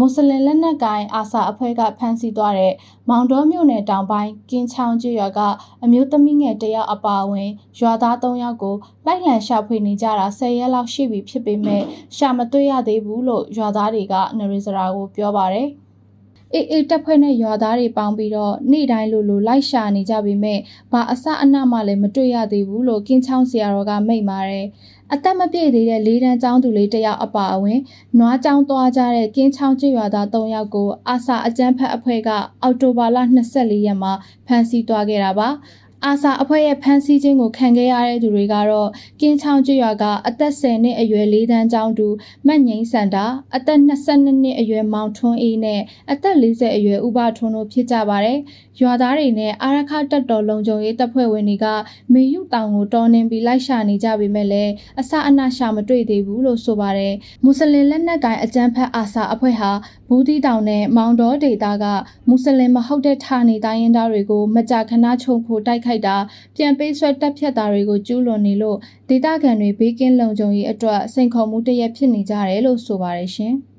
မွတ်စလင်လက်နက်ကိုင်အာဆာအဖွဲ့ကဖမ်းဆီးသွားတဲ့မောင်တော်မြို့နယ်တောင်ပိုင်းကင်းချောင်းကျွရွာကအမျိုးသမီးငယ်တစ်ယောက်အပါအဝင်ရွာသား၃ယောက်ကိုလိုက်လံရှာဖွေနေကြတာ၁၀ရက်လောက်ရှိပြီဖြစ်ပေမဲ့ရှာမတွေ့ရသေးဘူးလို့ရွာသားတွေကနရိစရာကိုပြောပါတယ်။ အေးအေးတက်ဖွဲ့နဲ့ရွာသားတွေပေါင်းပြီးတော့နေ့တိုင်းလိုလိုလိုက်ရှာနေကြပေမဲ့ဘာအစအနမှလည်းမတွေ့ရသေးဘူးလို့ကင်းချောင်းဆရာတော်ကမိန့်ပါတယ်။အသက်မပြည့်သေးတဲ့လေးတန်းចောင်းသူလေးတစ်ယောက်အပါအဝင်နွားចောင်းသွားကြတဲ့ကင်းချောင်းကျွရွာသား၃ယောက်ကိုအာဆာအကြမ်းဖက်အဖွဲ့ကအောက်တိုဘာလ24ရက်မှာဖမ်းဆီးသွားခဲ့တာပါ။ အာဆာအဖွဲ့ရဲ့ဖမ်းဆီးခြင်းကိုခံခဲ့ရတဲ့သူတွေကတော့ကင်းချောင်းကျွရွာကအသက်10နှစ်အရွယ်လေးတန်းចောင်းသူမတ်ငိမ့်စန္ဒာအသက်22နှစ်အရွယ်မောင်ထွန်းအေးနဲ့အသက်40အရွယ်ဥပထွန်းတို့ဖြစ်ကြပါတယ်။ရွာသားတွေနဲ့အာရခတက်တော်လုံခြုံရေးတပ်ဖွဲ့ဝင်တွေကမေယုတောင်ကိုတော်နှင်ပြီးလိုက်ရှာနေကြပေမဲ့လည်းအစအနရှာမတွေ့သေးဘူးလို့ဆိုပါတယ်။မွတ်စလင်လက်နက်ကိုင်အကြမ်းဖက်အာဆာအဖွဲ့ဟာဘူးတီတောင်နဲ့မောင်တော်ဒေတာကမွတ်စလင်မဟုတ်တဲ့ဌာနေတိုင်းရင်းသားတွေကိုမကြာခဏချုံဖို့တိုက်ခိုက်တာပြန်ပေးဆွဲတက်ဖြတ်တာတွေကိုကျူးလွန်နေလို့ဒေတာခံတွေဘေးကင်းလုံခြုံရေးအတွက်စိန်ခေါ်မှုတစ်ရက်ဖြစ်နေကြတယ်လို့ဆိုပါတယ်ရှင်။